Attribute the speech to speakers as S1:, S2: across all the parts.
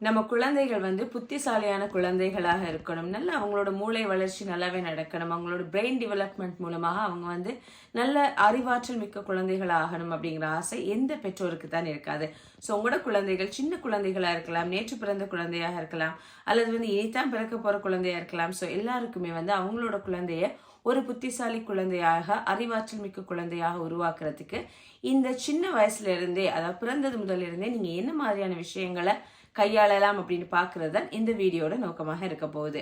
S1: நம்ம குழந்தைகள் வந்து புத்திசாலியான குழந்தைகளாக இருக்கணும். நல்ல அவங்களோட மூளை வளர்ச்சி நல்லாவே நடக்கணும். அவங்களோட பிரெயின் டெவலப்மெண்ட் மூலமாக அவங்க வந்து நல்ல அறிவாற்றல் மிக்க குழந்தைகள் ஆகணும் அப்படிங்கிற ஆசை எந்த பெற்றோருக்கு தான் இருக்காது. ஸோ உங்களோட குழந்தைகள் சின்ன குழந்தைகளாக இருக்கலாம் நேற்று பிறந்த குழந்தையாக இருக்கலாம் அல்லது வந்து இனித்தான் பிறக்க போகிற குழந்தையாக இருக்கலாம். ஸோ எல்லாருக்குமே வந்து அவங்களோட குழந்தைய ஒரு புத்திசாலி குழந்தையாக அறிவாற்றல் மிக்க குழந்தையாக உருவாக்குறதுக்கு இந்த சின்ன வயசுல இருந்தே அதாவது பிறந்தது முதல்ல இருந்தே நீங்க என்ன மாதிரியான விஷயங்களை கையாளலாம் அப்படின்னு பார்க்கறது தான் இந்த வீடியோட நோக்கமாக இருக்க போகுது.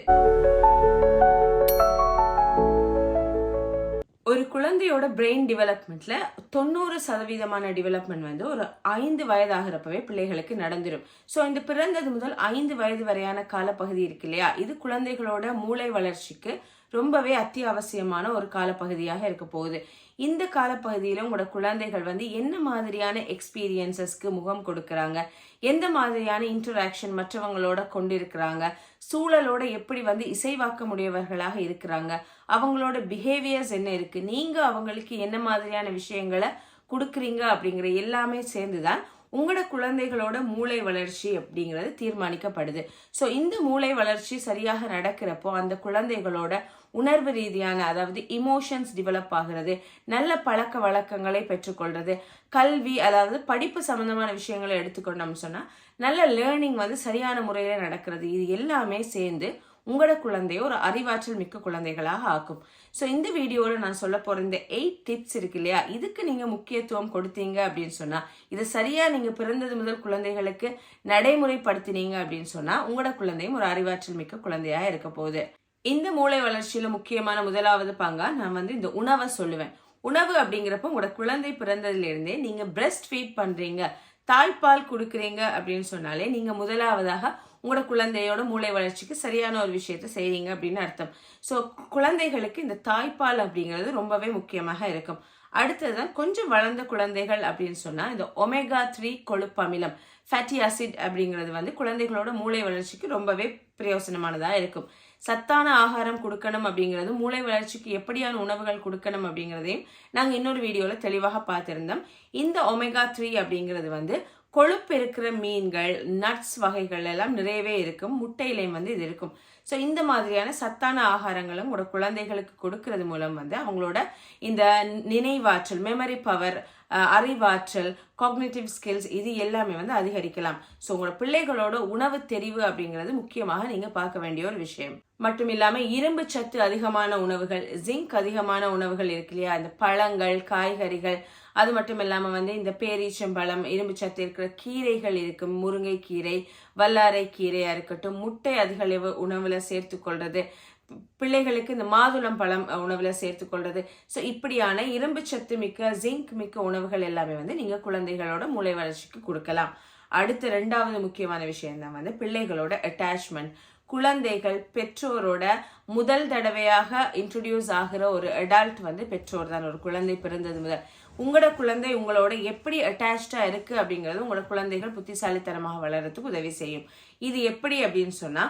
S1: ஒரு குழந்தையோட பிரெயின் டெவலப்மெண்ட்ல தொண்ணூறு சதவீதமான டெவலப்மெண்ட் வந்து ஒரு ஐந்து வயதாகிறப்பவே பிள்ளைகளுக்கு நடந்துடும் ஸோ இந்த பிறந்தது முதல் ஐந்து வயது வரையான காலப்பகுதி இருக்கு இல்லையா? இது குழந்தைகளோட மூளை வளர்ச்சிக்கு ரொம்பவே அத்தியாவசியமான ஒரு காலப்பகுதியாக இருக்க போகுது. இந்த காலப்பகுதியில் உங்களோட குழந்தைகள் வந்து என்ன மாதிரியான எக்ஸ்பீரியன்சஸ்க்கு முகம் கொடுக்கறாங்க? எந்த மாதிரியான இன்டராக்ஷன் மற்றவங்களோட கொண்டிருக்கிறாங்க? சூழலோட எப்படி வந்து இசைவாக்க முடியவர்களாக இருக்கிறாங்க? அவங்களோட பிஹேவியர்ஸ் என்ன இருக்கு? நீங்க அவங்களுக்கு என்ன மாதிரியான விஷயங்களை கொடுக்குறீங்க அப்படிங்கிற எல்லாமே சேர்ந்துதான் உங்களோட குழந்தைகளோட மூளை வளர்ச்சி அப்படிங்கிறது தீர்மானிக்கப்படுது. ஸோ இந்த மூளை வளர்ச்சி சரியாக நடக்கிறப்போ அந்த குழந்தைகளோட உணர்வு ரீதியான அதாவது இமோஷன்ஸ் டெவலப் ஆகிறது நல்ல பழக்க வழக்கங்களை பெற்றுக்கொள்றது கல்வி அதாவது படிப்பு சம்பந்தமான விஷயங்களை எடுத்துக்கொண்டோம்னு சொன்னால் நல்ல லேர்னிங் வந்து சரியான முறையில் நடக்கிறது இது எல்லாமே சேர்ந்து உங்களோட குழந்தைய ஒரு அறிவாற்றல் மிக்க குழந்தைகளாக ஆக்கும். ஸோ இந்த வீடியோவில் நான் சொல்ல போகிற இந்த எயிட் டிப்ஸ் இருக்கு இல்லையா? இதுக்கு நீங்கள் முக்கியத்துவம் கொடுத்தீங்க அப்படின்னு சொன்னால் இதை சரியாக நீங்கள் பிறந்தது முதல் குழந்தைகளுக்கு நடைமுறைப்படுத்தினீங்க அப்படின்னு சொன்னால் உங்களோட குழந்தையும் ஒரு அறிவாற்றல் மிக்க குழந்தையாக இருக்க போகுது. இந்த மூளை வளர்ச்சியில் முக்கியமான முதலாவது பங்கா நான் வந்து இந்த உணவை சொல்லுவேன். உணவு அப்படிங்கிறப்ப உங்களோட குழந்தை பிறந்ததுலேருந்தே நீங்கள் நீங்க பிரஸ்ட் ஃபீட் பண்ணுறீங்க தாய்ப்பால் கொடுக்குறீங்க அப்படின்னு சொன்னாலே நீங்கள் முதலாவதாக உங்களோட குழந்தையோட மூளை வளர்ச்சிக்கு சரியான ஒரு விஷயத்த செய்றீங்க அப்படின்னு அர்த்தம். ஸோ குழந்தைகளுக்கு இந்த தாய்ப்பால் அப்படிங்கிறது ரொம்பவே முக்கியமாக இருக்கும். அடுத்ததுதான் கொஞ்சம் வளர்ந்த குழந்தைகள் அப்படின்னு சொன்னால் இந்த ஒமேகா த்ரீ கொழுப்பு அமிலம் ஃபேட்டி ஆசிட் அப்படிங்கிறது வந்து குழந்தைகளோட மூளை வளர்ச்சிக்கு ரொம்பவே பிரயோசனமானதாக இருக்கும். சத்தான ஆகாரம் கொடுக்கணும் அப்படிங்கிறது மூளை வளர்ச்சிக்கு எப்படியான உணவுகள் கொடுக்கணும் அப்படிங்கிறதையும் நாங்கள் இன்னொரு வீடியோவில் தெளிவாக பார்த்துருந்தோம். இந்த ஒமேகா த்ரீ அப்படிங்கிறது வந்து கொழுப்பு இருக்கிற மீன்கள் நட்ஸ் வகைகள் எல்லாம் நிறையவே இருக்கும். முட்டையிலையும் வந்து இது இருக்கும். ஸோ இந்த மாதிரியான சத்தான ஆகாரங்களும் உங்களோட குழந்தைகளுக்கு கொடுக்கறது மூலம் வந்து அவங்களோட இந்த நினைவாற்றல் மெமரி பவர் அறிவாற்றல் காக்னேட்டிவ் ஸ்கில்ஸ் இது எல்லாமே வந்து அதிகரிக்கலாம். ஸோ உங்களோட பிள்ளைகளோட உணவு தெரிவு அப்படிங்கிறது முக்கியமாக நீங்கள் பார்க்க வேண்டிய ஒரு விஷயம். மட்டும் இல்லாமல் இரும்பு சத்து அதிகமான உணவுகள் ஜிங்க் அதிகமான உணவுகள் இருக்கு இல்லையா? அந்த பழங்கள் காய்கறிகள் அது மட்டும் இல்லாமல் வந்து இந்த பேரீச்சம்பழம் இரும்பு சத்து இருக்கிற கீரைகள் இருக்கும் முருங்கை கீரை வல்லாரை கீரையா இருக்கட்டும் முட்டை அதிகளவு உணவில் உணவுல சேர்த்து கொள்றது பிள்ளைகளுக்கு இந்த மாதுளம் பழம் உணவுல சேர்த்து கொள்றது ஸோ இப்படியான இரும்பு சத்து மிக்க ஜிங்க் மிக்க உணவுகள் எல்லாமே வந்து நீங்க குழந்தைகளோட மூளை வளர்ச்சிக்கு கொடுக்கலாம். அடுத்த ரெண்டாவது முக்கியமான விஷயம் தான் வந்து பிள்ளைகளோட அட்டாச்மெண்ட் குழந்தைகள் பெற்றோரோட முதல் தடவையாக இன்ட்ரடியூஸ் ஆகிற ஒரு அடால்ட் வந்து பெற்றோர் தான் ஒரு குழந்தை பிறந்தது முதல். உங்களோட குழந்தை உங்களோட எப்படி அட்டாச்சா இருக்கு அப்படிங்கிறது உங்களோட குழந்தைகள் புத்திசாலித்தனமாக வளர்றதுக்கு உதவி செய்யும். இது எப்படி அப்படின்னு சொன்னா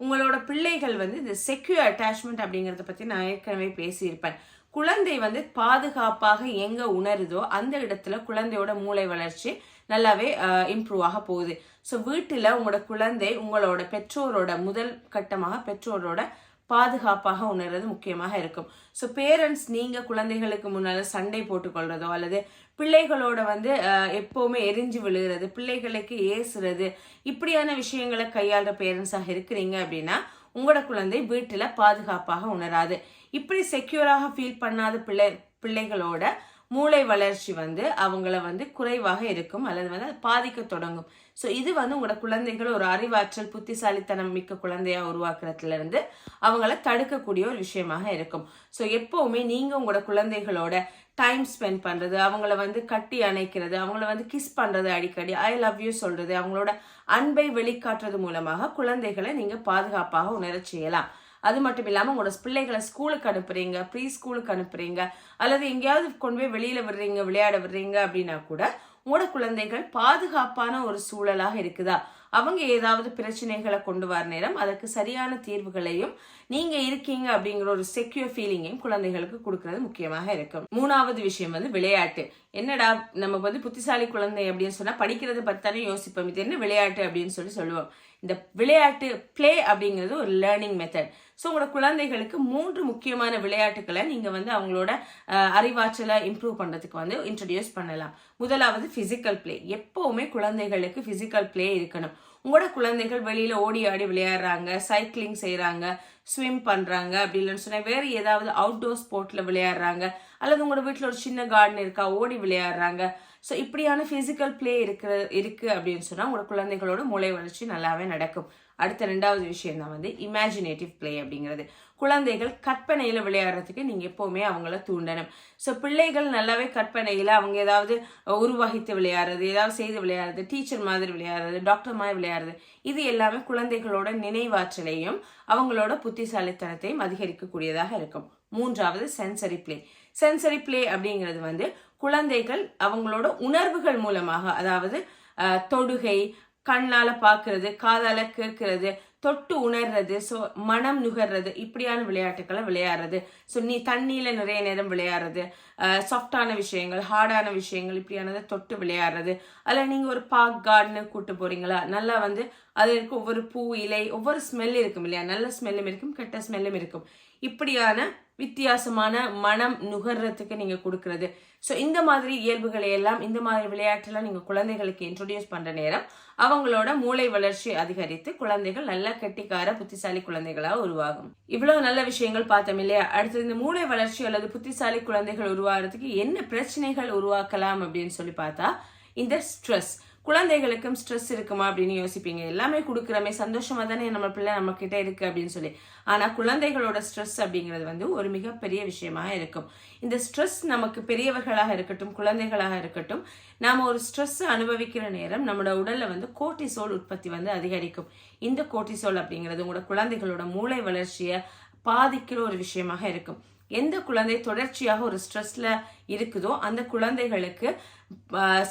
S1: உங்களோட பிள்ளைகள் வந்து இந்த செக்யூர் அட்டாச்மெண்ட் அப்படிங்கறத பத்தி நான் ஏற்கனவே பேசியிருப்பேன். குழந்தை வந்து பாதுகாப்பாக எங்க உணருதோ அந்த இடத்துல குழந்தையோட மூளை வளர்ச்சி நல்லாவே இம்ப்ரூவ் ஆக போகுது. ஸோ வீட்டில் உங்களோட குழந்தை உங்களோட பெற்றோரோட முதல் கட்டமாக பெற்றோரோட பாதுகாப்பாக உணர்றது முக்கியமாக இருக்கும். ஸோ பேரண்ட்ஸ் நீங்கள் குழந்தைகளுக்கு முன்னால் சண்டை போட்டுக்கொள்றதோ அல்லது பிள்ளைகளோட வந்து எப்போவுமே எரிஞ்சு விழுகிறது பிள்ளைகளுக்கு ஏசுறது இப்படியான விஷயங்களை கையாளுற பேரண்ட்ஸாக இருக்கிறீங்க அப்படின்னா உங்களோட குழந்தை வீட்டில் பாதுகாப்பாக உணராது. இப்படி செக்யூராக ஃபீல் பண்ணாத பிள்ளை பிள்ளைகளோட மூளை வளர்ச்சி வந்து அவங்கள வந்து குறைவாக இருக்கும் அல்லது வந்து பாதிக்க தொடங்கும். ஸோ இது வந்து உங்களோட குழந்தைகள் ஒரு அறிவாற்றல் புத்திசாலித்தனம் மிக்க குழந்தையாக உருவாக்குறதுல இருந்து அவங்கள தடுக்கக்கூடிய ஒரு விஷயமாக இருக்கும். ஸோ எப்போவுமே நீங்கள் உங்களோட குழந்தைகளோட டைம் ஸ்பெண்ட் பண்ணுறது அவங்கள வந்து கட்டி அணைக்கிறது அவங்கள வந்து கிஸ் பண்ணுறது அடிக்கடி ஐ லவ் யூ சொல்கிறது அவங்களோட அன்பை வெளிக்காட்டுறது மூலமாக குழந்தைகளை நீங்கள் பாதுகாப்பாக உணர செய்யலாம். அது மட்டும் இல்லாமல் உங்களோட பிள்ளைகளை ஸ்கூலுக்கு அனுப்புறீங்க ப்ரீ ஸ்கூலுக்கு அனுப்புறீங்க அல்லது எங்கேயாவது கொண்டு போய் வெளியில விடுறீங்க விளையாட விடுறீங்க அப்படின்னா கூட உங்களோட குழந்தைகள் பாதுகாப்பான ஒரு சூழலாக இருக்குதா? அவங்க ஏதாவது பிரச்சனைகளை கொண்டு வர நேரம் அதற்கு சரியான தீர்வுகளையும் நீங்க இருக்கீங்க அப்படிங்கிற ஒரு செக்யூர் ஃபீலிங்கையும் குழந்தைகளுக்கு கொடுக்கறது முக்கியமாக இருக்கும். மூணாவது விஷயம் வந்து விளையாட்டு. என்னடா நம்ம வந்து புத்திசாலி குழந்தை அப்படின்னு சொன்னா படிக்கிறத பத்தி தானே யோசிப்போம். இது என்ன விளையாட்டு அப்படின்னு சொல்லி சொல்லுவோம். இந்த விளையாட்டு பிளே அப்படிங்கிறது ஒரு லேர்னிங் மெத்தட் ஸோ உங்களோட குழந்தைகளுக்கு மூன்று முக்கியமான விளையாட்டுகளை நீங்கள் வந்து அவங்களோட அறிவாற்றலை இம்ப்ரூவ் பண்ணுறதுக்கு வந்து இன்ட்ரடியூஸ் பண்ணலாம். முதலாவது ஃபிசிக்கல் ப்ளே எப்போவுமே குழந்தைகளுக்கு ஃபிசிக்கல் ப்ளே இருக்கணும். உங்களோட குழந்தைகள் வெளியில் ஓடி ஆடி விளையாடுறாங்க சைக்கிளிங் செய்கிறாங்க ஸ்விம் பண்ணுறாங்க அப்படி இல்லைன்னு சொன்னா வேற ஏதாவது அவுட்டோர் ஸ்போர்ட்டில் விளையாடுறாங்க அல்லது உங்களோட வீட்டில் ஒரு சின்ன கார்டன் இருக்கா ஓடி விளையாடுறாங்க ஸோ இப்படியான ஃபிசிக்கல் ப்ளே இருக்கிற இருக்குது அப்படின்னு சொன்னால் உங்களோட குழந்தைகளோட மூளை வளர்ச்சி நல்லாவே நடக்கும். அடுத்த ரெண்டாவது விஷயம் தான் வந்து இமேஜினேட்டிவ் பிளே அப்படிங்கிறது. குழந்தைகள் கற்பனையில் விளையாடுறதுக்கு நீங்கள் எப்போவுமே அவங்கள தூண்டணும். ஸோ பிள்ளைகள் நல்லாவே கற்பனையில் அவங்க ஏதாவது உருவகித்து விளையாடுறது ஏதாவது செய்து விளையாடுறது டீச்சர் மாதிரி விளையாடுறது டாக்டர் மாதிரி விளையாடுறது இது எல்லாமே குழந்தைகளோட நினைவாற்றலையும் அவங்களோட புத்திசாலித்தனத்தையும் அதிகரிக்கக்கூடியதாக இருக்கும். மூன்றாவது சென்சரி ப்ளே சென்சரி ப்ளே அப்படிங்கிறது வந்து குழந்தைகள் அவங்களோட உணர்வுகள் மூலமாக அதாவது தொடுகை கண்ணால பார்க்கறது காதால கேட்கறது தொட்டு உணர்றது ஸோ மனம் நுகர்றது இப்படியான விளையாட்டுக்களை விளையாடுறது. ஸோ நீ தண்ணியில நிறைய நேரம் விளையாடுறது சாஃப்டான விஷயங்கள் ஹார்டான விஷயங்கள் இப்படியானதை தொட்டு விளையாடுறது. அதில் நீங்கள் ஒரு பார்க் கார்டனு கூப்பிட்டு போறீங்களா? நல்லா வந்து அது இருக்க ஒவ்வொரு பூ இலை ஒவ்வொரு ஸ்மெல் இருக்கும் இல்லையா? நல்ல ஸ்மெல்லும் இருக்கும் கெட்ட ஸ்மெல்லும் இருக்கும். இப்படியான வித்தியாசமான மனம் நுகர்றதுக்கு நீங்கள் கொடுக்கறது. ஸோ இந்த மாதிரி இயல்புகளை எல்லாம் இந்த மாதிரி விளையாட்டுலாம் நீங்கள் குழந்தைகளுக்கு இன்ட்ரொடியூஸ் பண்ணுற நேரம் அவங்களோட மூளை வளர்ச்சி அதிகரித்து குழந்தைகள் நல்ல கெட்டிக்கார புத்திசாலி குழந்தைகளாக உருவாகும். இவ்வளவு நல்ல விஷயங்கள் பார்த்தோம் இல்லையா? அடுத்தது இந்த மூளை வளர்ச்சி அல்லது புத்திசாலி குழந்தைகள் உருவாகிறதுக்கு என்ன பிரச்சனைகள் உருவாக்கலாம் அப்படின்னு சொல்லி பார்த்தா இந்த ஸ்ட்ரெஸ் குழந்தைகளுக்கும் ஸ்ட்ரெஸ் இருக்குமா அப்படின்னு யோசிப்பீங்க. எல்லாமே கொடுக்குறமே சந்தோஷமா தானே நம்ம பிள்ளை நம்ம கிட்ட இருக்கு அப்படின்னு சொல்லி. ஆனா குழந்தைகளோட ஸ்ட்ரெஸ் அப்படிங்கிறது வந்து ஒரு மிகப்பெரிய விஷயமா இருக்கும். இந்த ஸ்ட்ரெஸ் நமக்கு பெரியவர்களாக இருக்கட்டும் குழந்தைகளாக இருக்கட்டும் நாம ஒரு ஸ்ட்ரெஸ் அனுபவிக்கிற நேரம் நம்மளோட உடல்ல வந்து கோட்டிசோல் உற்பத்தி வந்து அதிகரிக்கும். இந்த கோட்டிசோல் அப்படிங்கிறது உங்களோட குழந்தைகளோட மூளை வளர்ச்சியை பாதிக்கிற ஒரு விஷயமாக இருக்கும். எந்த குழந்தை தொடர்ச்சியாக ஒரு ஸ்ட்ரெஸ்ல இருக்குதோ அந்த குழந்தைகளுக்கு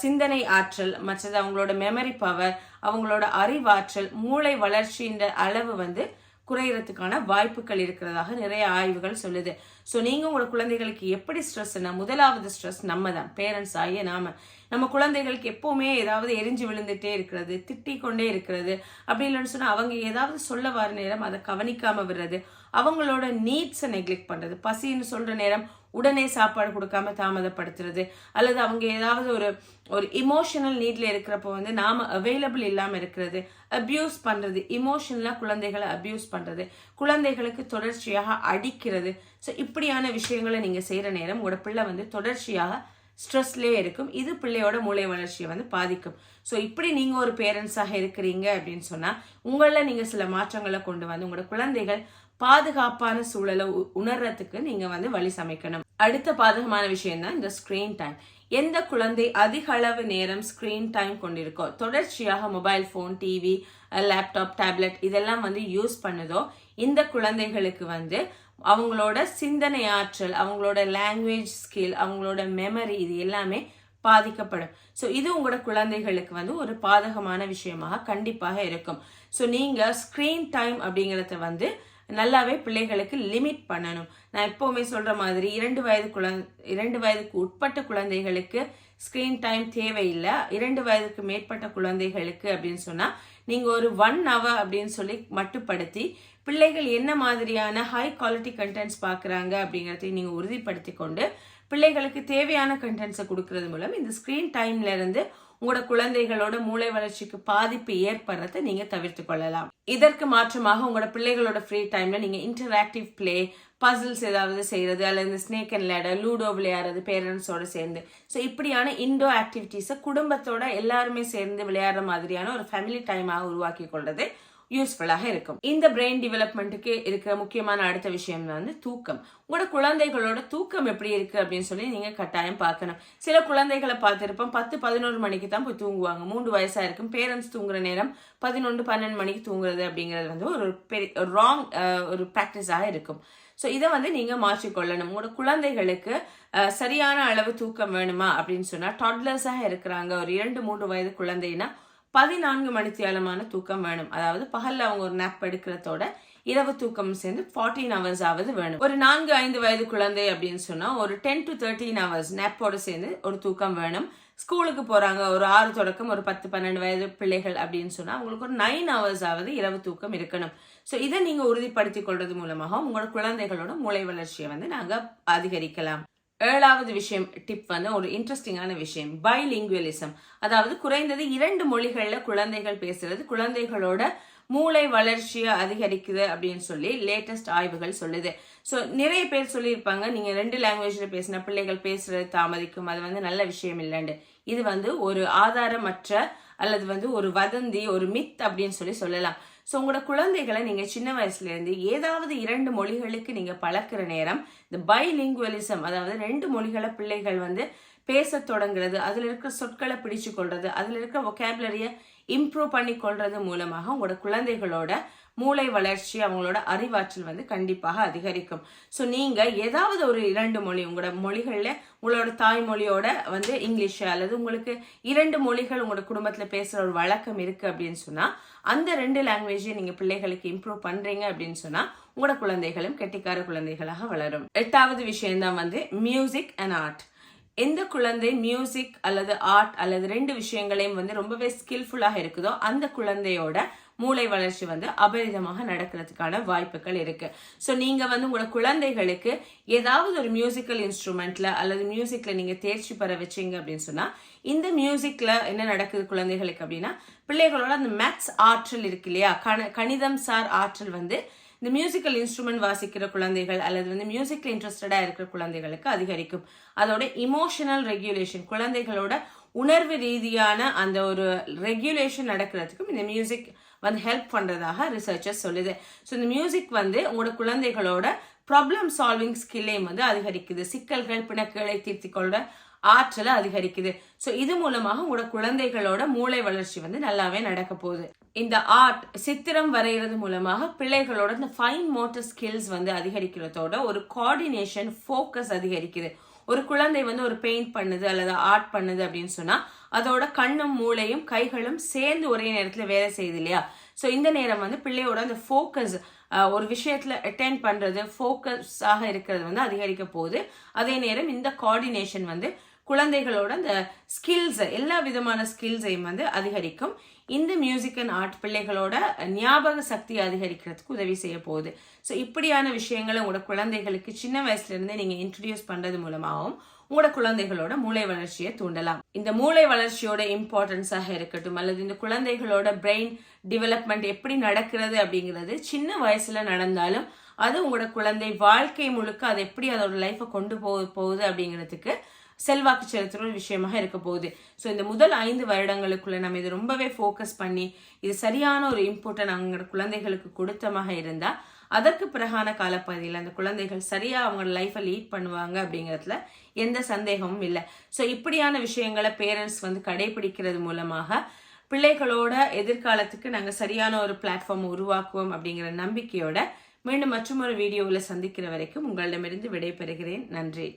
S1: சிந்தனை ஆற்றல் மற்றது அவங்களோட மெமரி பவர் அவங்களோட அறிவாற்றல் மூளை வளர்ச்சின்ற அளவு வந்து குறையறதுக்கான வாய்ப்புகள் இருக்கிறதாக நிறைய ஆய்வுகள் சொல்லுது. ஸோ நீங்கள் உங்களோட குழந்தைகளுக்கு எப்படி ஸ்ட்ரெஸ்னா முதலாவது ஸ்ட்ரெஸ் நம்ம தான் பேரண்ட்ஸ் ஆகிய நாம. நம்ம குழந்தைகளுக்கு எப்பவுமே ஏதாவது எரிஞ்சு விழுந்துட்டே இருக்கிறது திட்டிக் கொண்டே இருக்கிறது அப்படி இல்லைன்னு சொன்னால் அவங்க ஏதாவது சொல்ல வர நேரம் அதை கவனிக்காமல் விடுறது அவங்களோட நீட்ஸை நெக்லெக்ட் பண்ணுறது பசின்னு சொல்கிற நேரம் உடனே சாப்பாடு கொடுக்காம தாமதப்படுத்துறது அல்லது அவங்க ஏதாவது ஒரு ஒரு இமோஷனல் நீட்ல இருக்கிறப்போ வந்து நாம அவைலபிள் இல்லாமல் இருக்கிறது அப்யூஸ் பண்றது இமோஷனலா குழந்தைகளை அப்யூஸ் பண்றது குழந்தைகளுக்கு தொடர்ச்சியாக அடிக்கிறது. ஸோ இப்படியான விஷயங்களை நீங்க செய்யற நேரம் உங்களோட பிள்ளை வந்து தொடர்ச்சியாக ஸ்ட்ரெஸ்லேயே இருக்கும். இது பிள்ளையோட மூளை வளர்ச்சியை வந்து பாதிக்கும். ஸோ இப்படி நீங்கள் ஒரு பேரண்ட்ஸாக இருக்கிறீங்க அப்படின்னு சொன்னால் உங்களில் நீங்கள் சில மாற்றங்களை கொண்டு வந்து உங்களோட குழந்தைகள் பாதுகாப்பான சூழலை உ- உணர்றதுக்கு நீங்கள் வந்து வழி சமைக்கணும். அடுத்த பாதகமான விஷயம் தான் இந்த ஸ்க்ரீன் டைம் எந்த குழந்தை அதிக அளவு நேரம் ஸ்க்ரீன் டைம் கொண்டிருக்கோ தொடர்ச்சியாக mobile phone TV laptop tablet இதெல்லாம் வந்து யூஸ் பண்ணுதோ இந்த குழந்தைகளுக்கு வந்து அவங்களோட சிந்தனை ஆற்றல் அவங்களோட லாங்குவேஜ் ஸ்கில் அவங்களோட மெமரி இது எல்லாமே பாதிக்கப்படும். ஸோ இது உங்களோட குழந்தைகளுக்கு வந்து ஒரு பாதகமான விஷயமாக கண்டிப்பாக இருக்கும். ஸோ நீங்கள் ஸ்க்ரீன் டைம் அப்படிங்கிறத வந்து நல்லாவே பிள்ளைகளுக்கு லிமிட் பண்ணணும். நான் எப்போவுமே சொல்கிற மாதிரி இரண்டு வயது குழந்தை இரண்டு வயதுக்கு உட்பட்ட குழந்தைகளுக்கு ஸ்க்ரீன் டைம் தேவையில்லை. இரண்டு வயதுக்கு மேற்பட்ட குழந்தைகளுக்கு அப்படின்னு சொன்னால் நீங்கள் ஒரு ஒன் அவர் அப்படின்னு சொல்லி மட்டுப்படுத்தி பிள்ளைகள் என்ன மாதிரியான ஹை குவாலிட்டி கண்டென்ட்ஸ் பார்க்குறாங்க அப்படிங்கிறதையும் நீங்கள் உறுதிப்படுத்தி கொண்டு பிள்ளைகளுக்கு தேவையான கண்டென்ட்ஸை கொடுக்கறது மூலம் இந்த ஸ்க்ரீன் டைம்லேருந்து உங்களோட குழந்தைகளோட மூளை வளர்ச்சிக்கு பாதிப்பு ஏற்படுறதை நீங்க தவிர்த்து கொள்ளலாம். இதற்கு மாற்றமாக உங்களோட பிள்ளைகளோட ஃப்ரீ டைம்ல நீங்க இன்டராக்டிவ் பிளே பசில்ஸ் ஏதாவது செய்யறது அல்லது இந்த ஸ்னேக் அண்ட் லேடர் லூடோ விளையாடுறது பேரண்ட்ஸோட சேர்ந்து. ஸோ இப்படியான இண்டோர் ஆக்டிவிட்டீஸை குடும்பத்தோட எல்லாருமே சேர்ந்து விளையாடுற மாதிரியான ஒரு ஃபேமிலி டைமாக உருவாக்கி கொள்றது யூஸ்ஃபுல்லாக இருக்கும். இந்த பிரெயின் டெவலப்மெண்ட்டுக்கு இருக்கிற முக்கியமான அடுத்த விஷயம் வந்து தூக்கம். உங்களோட குழந்தைகளோட தூக்கம் எப்படி இருக்கு அப்படின்னு சொல்லி நீங்க கட்டாயம் பார்க்கணும். சில குழந்தைகளை பார்த்துருப்போம் பத்து பதினோரு மணிக்கு தான் போய் தூங்குவாங்க. மூன்று வயசா இருக்கும். பேரண்ட்ஸ் தூங்குற நேரம் பதினொன்று பன்னெண்டு மணிக்கு தூங்குறது அப்படிங்கிறது வந்து ஒரு பெரிய ராங் ஒரு ப்ராக்டிஸாக இருக்கும். ஸோ இதை வந்து நீங்கள் மாற்றிக்கொள்ளணும். உங்களோட குழந்தைகளுக்கு சரியான அளவு தூக்கம் வேணுமா அப்படின்னு சொன்னால் டாட்லர்ஸாக இருக்கிறாங்க. ஒரு இரண்டு மூன்று வயது குழந்தைன்னா பதினான்கு மணித்தியாலமான தூக்கம் வேணும். அதாவது பகல்ல அவங்க ஒரு நேப் எடுக்கிறதோட இரவு தூக்கம் சேர்ந்து ஃபார்ட்டீன் ஹவர்ஸ் ஆவது வேணும். ஒரு நான்கு ஐந்து வயது குழந்தை அப்படின்னு சொன்னா ஒரு டென் டு தேர்ட்டீன் ஹவர்ஸ் நேப்போட சேர்ந்து ஒரு தூக்கம் வேணும். ஸ்கூலுக்கு போறாங்க ஒரு ஆறு தொடக்கம் ஒரு பத்து பன்னெண்டு வயது பிள்ளைகள் அப்படின்னு சொன்னா அவங்களுக்கு ஒரு நைன் ஹவர்ஸ் ஆவது இரவு தூக்கம் இருக்கணும். ஸோ இதை நீங்க உறுதிப்படுத்திக் கொள்றது மூலமாக உங்களோட குழந்தைகளோட மூளை வளர்ச்சியை வந்து நாங்க அதிகரிக்கலாம். ஏழாவது விஷயம் டிப் வந்து ஒரு இன்ட்ரெஸ்டிங்கான விஷயம். பைலிங்குவலிசம் அதாவது குறைந்தது இரண்டு மொழிகளில் குழந்தைகள் பேசுறது குழந்தைகளோட மூளை வளர்ச்சியை அதிகரிக்குது அப்படின்னு சொல்லி லேட்டஸ்ட் ஆய்வுகள் சொல்லுது. ஸோ நிறைய பேர் சொல்லியிருப்பாங்க நீங்கள் ரெண்டு லாங்குவேஜ்ல பேசின பிள்ளைகள் பேசுறது தாமதிக்கும் அது வந்து நல்ல விஷயம் இல்லைண்டு இது வந்து ஒரு ஆதாரமற்ற அல்லது வந்து ஒரு வதந்தி ஒரு மித் அப்படின்னு சொல்லி சொல்லலாம். ஸோ உங்களோட குழந்தைகளை நீங்கள் சின்ன வயசுலேருந்து ஏதாவது இரண்டு மொழிகளுக்கு நீங்கள் பழக்கிற நேரம் இந்த பைலிங்குவலிசம் அதாவது ரெண்டு மொழிகளை பிள்ளைகள் வந்து பேச தொடங்குறது அதில் இருக்கிற சொற்களை பிடிச்சு கொள்வது அதில் இருக்கிற ஒகேபுலரியை இம்ப்ரூவ் பண்ணி கொள்வது மூலமாக உங்களோட குழந்தைகளோட மூளை வளர்ச்சி அவங்களோட அறிவாற்றல் வந்து கண்டிப்பாக அதிகரிக்கும். ஸோ நீங்கள் ஏதாவது ஒரு இரண்டு மொழி உங்களோட மொழிகளில் உங்களோட தாய்மொழியோட வந்து இங்கிலீஷ் அல்லது உங்களுக்கு இரண்டு மொழிகள் உங்களோட குடும்பத்தில் பேசுகிற ஒரு வழக்கம் இருக்கு அப்படின்னு சொன்னால் அந்த ரெண்டு லாங்குவேஜையும் நீங்கள் பிள்ளைகளுக்கு இம்ப்ரூவ் பண்ணுறீங்க அப்படின்னு சொன்னால் உங்களோட குழந்தைகளும் கெட்டிக்கார குழந்தைகளாக வளரும். எட்டாவது விஷயம் தான் வந்து மியூசிக் அண்ட் ஆர்ட் எந்த குழந்தை மியூசிக் அல்லது ஆர்ட் அல்லது ரெண்டு விஷயங்களையும் வந்து ரொம்பவே ஸ்கில்ஃபுல்லாக இருக்குதோ அந்த குழந்தையோட மூளை வளர்ச்சி வந்து அபரிதமாக நடக்கிறதுக்கான வாய்ப்புகள் இருக்கு. ஸோ நீங்க வந்து உங்களோட குழந்தைகளுக்கு ஏதாவது ஒரு மியூசிக்கல் இன்ஸ்ட்ருமெண்ட்ல அல்லது மியூசிக்ல நீங்க தேர்ச்சி பெற வச்சீங்க அப்படின்னு சொன்னா இந்த மியூசிக்ல என்ன நடக்குது குழந்தைகளுக்கு அப்படின்னா பிள்ளைகளோட அந்த மேத்ஸ் ஆற்றல் இருக்கு இல்லையா? கணிதம் சார் ஆற்றல் வந்து இந்த மியூசிக்கல் இன்ஸ்ட்ருமெண்ட் வாசிக்கிற குழந்தைகள் அல்லது வந்து மியூசிக்ல இன்ட்ரெஸ்டடா இருக்கிற குழந்தைகளுக்கு அதிகரிக்கும். அதோட இமோஷனல் ரெகுலேஷன் குழந்தைகளோட உணர்வு ரீதியான அந்த ஒரு ரெகுலேஷன் நடக்கிறதுக்கும் இந்த மியூசிக் வந்து ஹெல்ப் பண்ணுறதாக ரிசர்ச்சர்ஸ் சொல்லுது. ஸோ இந்த மியூசிக் வந்து உங்களோட குழந்தைகளோட ப்ராப்ளம் சால்விங் ஸ்கில்லையும் வந்து அதிகரிக்குது. சிக்கல்கள் பிணக்குகளை தீர்த்திக்கொள்ள ஆற்றலை அதிகரிக்குது. ஸோ இது மூலமாக உங்களோட குழந்தைகளோட மூளை வளர்ச்சி வந்து நல்லாவே நடக்க போகுது. இந்த ஆர்ட் சித்திரம் வரைகிறது மூலமாக பிள்ளைகளோட இந்த ஃபைன் மோட்டர் ஸ்கில்ஸ் வந்து அதிகரிக்கிறதோட ஒரு கோஆர்டினேஷன் ஃபோக்கஸ் அதிகரிக்குது. ஒரு குழந்தை வந்து ஒரு பெயிண்ட் பண்ணுது அல்லது ஆர்ட் பண்ணுது அப்படின்னு சொன்னால் அதோட கண்ணும் மூளையும் கைகளும் சேர்ந்து ஒரே நேரத்தில் வேலை செய்யுது இல்லையா? ஸோ இந்த நேரம் வந்து பிள்ளையோட அந்த ஃபோக்கஸ் ஒரு விஷயத்தில் அட்டென்ட் பண்ணுறது ஃபோக்கஸாக இருக்கிறது வந்து அதிகரிக்க போகுது. அதே நேரம் இந்த கோஆர்டினேஷன் வந்து குழந்தைகளோட அந்த ஸ்கில்ஸை எல்லா விதமான ஸ்கில்ஸையும் வந்து அதிகரிக்கும். இந்த மியூசிக் அண்ட் ஆர்ட் பிள்ளைகளோட ஞாபக சக்தி அதிகரிக்கிறதுக்கு உதவி செய்ய போகுது. ஸோ இப்படியான விஷயங்களை உங்களோட குழந்தைகளுக்கு சின்ன வயசுலேருந்தே நீங்கள் இன்ட்ரடியூஸ் பண்ணுறது மூலமாகவும் உங்களோட குழந்தைகளோட மூளை வளர்ச்சியை தூண்டலாம். இந்த மூளை வளர்ச்சியோட இம்பார்ட்டன்ஸாக இருக்கட்டும் அல்லது இந்த குழந்தைகளோட பிரெயின் டெவலப்மெண்ட் எப்படி நடக்கிறது அப்படிங்கிறது சின்ன வயசுல நடந்தாலும் அது உங்களோட குழந்தை வாழ்க்கை முழுக்க அது எப்படி அதோட லைஃப்பை கொண்டு போக போகுது அப்படிங்கிறதுக்கு செல்வாக்கு செலுத்துற ஒரு விஷயமாக இருக்க போகுது. ஸோ இந்த முதல் ஐந்து வருடங்களுக்குள்ள நம்ம இதை ரொம்பவே ஃபோக்கஸ் பண்ணி இது சரியான ஒரு இம்பார்ட்டன் அவங்களோட குழந்தைகளுக்கு கொடுத்தமாக இருந்தால் அதற்கு பிறகான காலப்பகுதியில் அந்த குழந்தைகள் சரியாக அவங்களோட லைஃப்பை லீட் பண்ணுவாங்க அப்படிங்கிறதுல எந்த சந்தேகமும் இல்லை. ஸோ இப்படியான விஷயங்களை பேரண்ட்ஸ் வந்து கடைபிடிக்கிறது மூலமாக பிள்ளைகளோட எதிர்காலத்துக்கு நாங்கள் சரியான ஒரு பிளாட்ஃபார்ம் உருவாக்குவோம் அப்படிங்கிற நம்பிக்கையோட மீண்டும் மற்றொரு வீடியோவில் சந்திக்கிற வரைக்கும் உங்களிடமிருந்து விடைபெறுகிறேன். நன்றி.